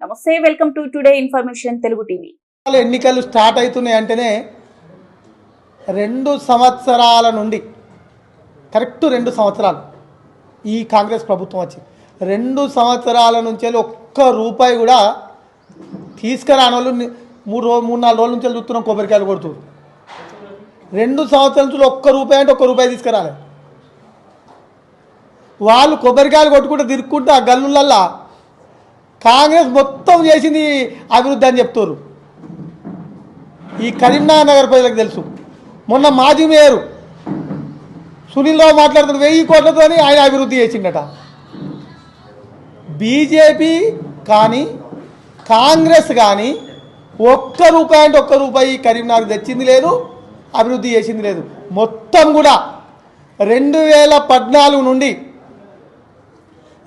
నమస్తే welcome to today information Telugu TV. ఎన్నికలు start అవుతున్నాయి అంటేనే రెండు సంవత్సరాల నుండి కరెక్ట్ రెండు సంవత్సరాలు ఈ కాంగ్రెస్ ప్రభుత్వం వచ్చి రెండు సంవత్సరాల నుంచి ఒక్క రూపాయి కూడా తీసుకురాని వాళ్ళు మూడు రోజు మూడు నాలుగు రోజుల నుంచి చూస్తున్నాం కొబ్బరికాయలు కొడుతున్నారు రెండు సంవత్సరాల నుంచి ఒక్క రూపాయి అంటే ఒక్క రూపాయి తీసుకురాలి. వాళ్ళు కొబ్బరికాయలు కొట్టుకుంటూ తిరుక్కుంటూ ఆ గల్లులల్లా కాంగ్రెస్ మొత్తం చేసింది అభివృద్ధి అని చెప్తారు ఈ కరీంనగర్ ప్రజలకు తెలుసు. మొన్న మాజీ మేయరు సునీల్ రావు మాట్లాడుతున్న వెయ్యి కోట్లతోని ఆయన అభివృద్ధి చేసిండట. బీజేపీ కానీ కాంగ్రెస్ కానీ ఒక్క రూపాయి అంటే ఒక్క రూపాయి కరీంనగర్ తెచ్చింది లేదు అభివృద్ధి చేసింది లేదు. మొత్తం కూడా రెండు వేల పద్నాలుగు నుండి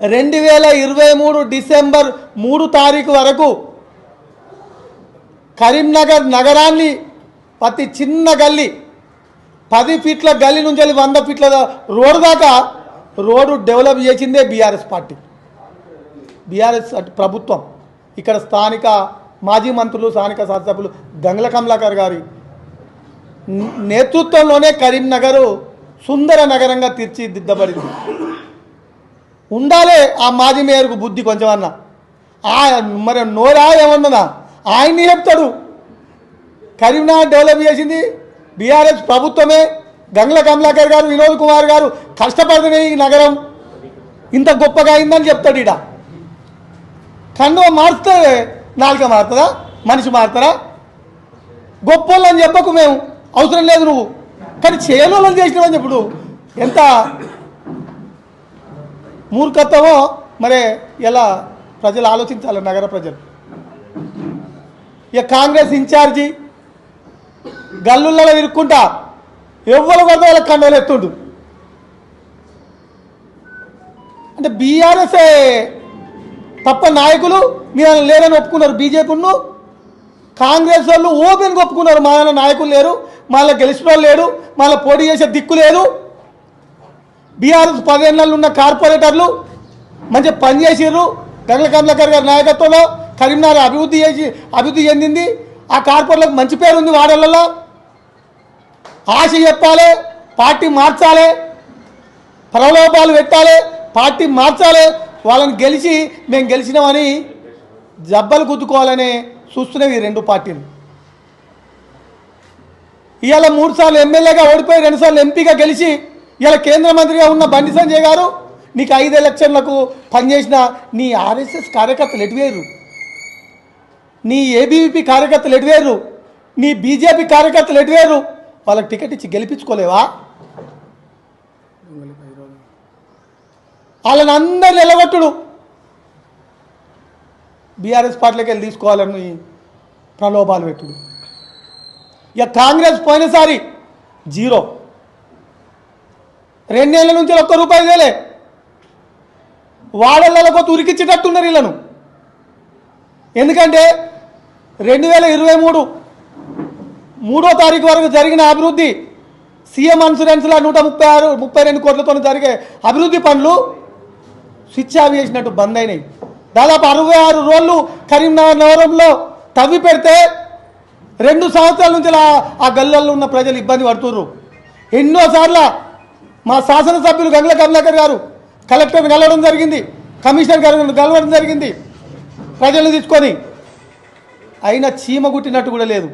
రెండు వేల ఇరవై మూడు డిసెంబర్ మూడు తారీఖు వరకు కరీంనగర్ నగరాన్ని ప్రతి చిన్న గల్లీ పది ఫీట్ల గల్లీ నుంచి వెళ్ళి వంద ఫీట్ల రోడ్డు దాకా రోడ్డు డెవలప్ చేసిందే బీఆర్ఎస్ పార్టీ. బీఆర్ఎస్ ప్రభుత్వం. ఇక్కడ స్థానిక మాజీ మంత్రులు స్థానిక శాసనసభ్యులు గంగల కమలాకర్ గారి నేతృత్వంలోనే కరీంనగర్ సుందర నగరంగా తీర్చిదిద్దబడింది. ఉండాలే ఆ మాజీ మేయర్కు బుద్ధి కొంచెం ఆ మరి నోరా ఏమన్నదా? ఆయన్ని చెప్తాడు. కరీంనగర్ డెవలప్ చేసింది బీఆర్ఎస్ ప్రభుత్వమే. గంగల కమలాకర్ గారు వినోద్ కుమార్ గారు కష్టపడితే ఈ నగరం ఇంత గొప్పగా అయిందని చెప్తాడు ఇడ కన్ను మారుస్తే నాలుక మారుతుందా? మనిషి మారుతారా? గొప్పోళ్ళని చెప్పకు మేము. అవసరం లేదు నువ్వు. కానీ చేయనోళ్ళని చేసినావని చెప్పుడు ఎంత మూర్ఖత్వమో? మరి ఎలా? ప్రజలు ఆలోచించాలి నగర ప్రజలు. ఇక కాంగ్రెస్ ఇన్ఛార్జి గల్లుల్లో ఇరుక్కుంటా. ఎవ్వరు కొడతా వాళ్ళకి కండలు ఎత్తుండు. అంటే బీఆర్ఎస్ఏ తప్ప నాయకులు మీరు లేరని ఒప్పుకున్నారు. బీజేపీను కాంగ్రెస్ వాళ్ళు ఓపెన్గా ఒప్పుకున్నారు. మా నాయకులు లేరు మళ్ళీ గెలిచిన వాళ్ళు లేరు మళ్ళీ పోటీ చేసే దిక్కు లేదు. బీఆర్ఎస్ పదేళ్ళలో ఉన్న కార్పొరేటర్లు మంచిగా పనిచేసారు గంగల కమలాకర్ గారి నాయకత్వంలో కరీంనగర్ అభివృద్ధి చేసి అభివృద్ధి చెందింది. ఆ కార్పొరేటర్లకు మంచి పేరు ఉంది వాడలలో ఆశ చెప్పాలి పార్టీ మార్చాలి. ప్రలోభాలు పెట్టాలి పార్టీ మార్చాలి. వాళ్ళని గెలిచి మేము గెలిచినామని జబ్బలు గుద్దుకోవాలని చూస్తున్నవి ఈ రెండు పార్టీలు. ఇవాళ మూడు సార్లు ఎమ్మెల్యేగా ఓడిపోయి రెండుసార్లు ఎంపీగా గెలిచి ఇవాళ కేంద్ర మంత్రిగా ఉన్న బండి సంజయ్ గారు నీకు ఐదు ఎలక్షన్లకు పనిచేసిన నీ ఆర్ఎస్ఎస్ కార్యకర్తలు ఎటువేరు నీ ఏబీవీపీ కార్యకర్తలు ఎటువేరు నీ బీజేపీ కార్యకర్తలు ఎటువేరు వాళ్ళకి టికెట్ ఇచ్చి గెలిపించుకోలేవా? వాళ్ళని అందరు నిలబెట్టుడు. బీఆర్ఎస్ పార్టీలోకి వెళ్ళి తీసుకోవాలని ప్రలోభాలు పెట్టుడు. ఇక కాంగ్రెస్ పోయినసారి జీరో. రెండేళ్ళ నుంచి ఒక్క రూపాయి తేలే. వాడళ్ళకు ఉరికిచ్చేటట్టున్నారు వీళ్ళను. ఎందుకంటే రెండు వేల ఇరవై మూడు మూడో తారీఖు వరకు జరిగిన అభివృద్ధి సీఎం ఇన్సూరెన్స్లో నూట ముప్పై ఆరు ముప్పై రెండు కోట్లతో జరిగే అభివృద్ధి పనులు స్విచ్ ఆఫ్ చేసినట్టు బంద్ అయినాయి. దాదాపు అరవై ఆరు రోజులు కరీంనగర్ నగరంలో తవ్వి పెడితే రెండు సంవత్సరాల నుంచి ఆ- ఆ గల్లల్లో ఉన్న ప్రజలు ఇబ్బంది పడుతుర్రు. ఎన్నోసార్లు మా శాసనసభ్యులు గంగుల కమలాకర్ గారు కలెక్టర్ కలవడం జరిగింది కమిషనర్ గారు కలవడం జరిగింది ప్రజలను తీసుకొని. అయినా చీమ గుట్టినట్టు కూడా లేదు.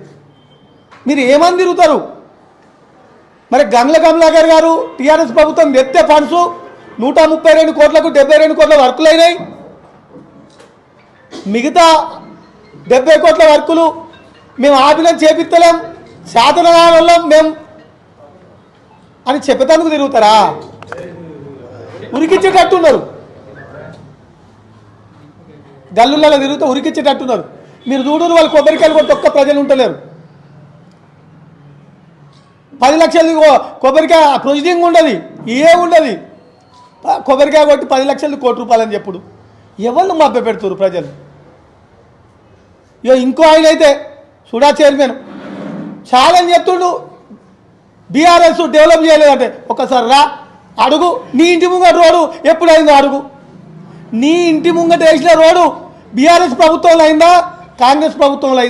మీరు ఏమని తిరుగుతారు? మరి గంగుల కమలాకర్ గారు టీఆర్ఎస్ ప్రభుత్వం ఎత్తే ఫండ్స్ నూట ముప్పై రెండు కోట్లకు డెబ్బై రెండు కోట్ల వర్కులు అయినాయి మిగతా డెబ్బై కోట్ల వర్కులు మేము ఆపిలం చేపిస్తలేం శాతన వాళ్ళం మేము అని చెప్పేందుకు తిరుగుతారా? ఉరికిచ్చేటట్టున్నారు. గల్లులలో తిరుగుతూ ఉరికిచ్చేటట్టున్నారు. మీరు చూడరు వాళ్ళు కొబ్బరికాయలు కొట్టి ఒక్క ప్రజలు ఉంటలేరు పది లక్షలు కొబ్బరికాయ ప్రొసీడింగ్ ఉండదు ఏ ఉండదు. కొబ్బరికాయ కొట్టి పది లక్షలు కోటి రూపాయలు అని చెప్పుడు. ఎవరు మభ్య పెడుతురు ప్రజలు? ఇక ఇంకో ఆయన అయితే సుడా చైర్మన్. ఛాలెంజ్ చెప్తుండు బీఆర్ఎస్ డెవలప్ చేయలేదంటే ఒకసారి రా అడుగు నీ ఇంటి ముంగట రోడ్డు ఎప్పుడైందో అడుగు. నీ ఇంటి ముంగట వేసిన రోడ్డు బీఆర్ఎస్ ప్రభుత్వంలో అయిందా కాంగ్రెస్ ప్రభుత్వంలో అయిందా?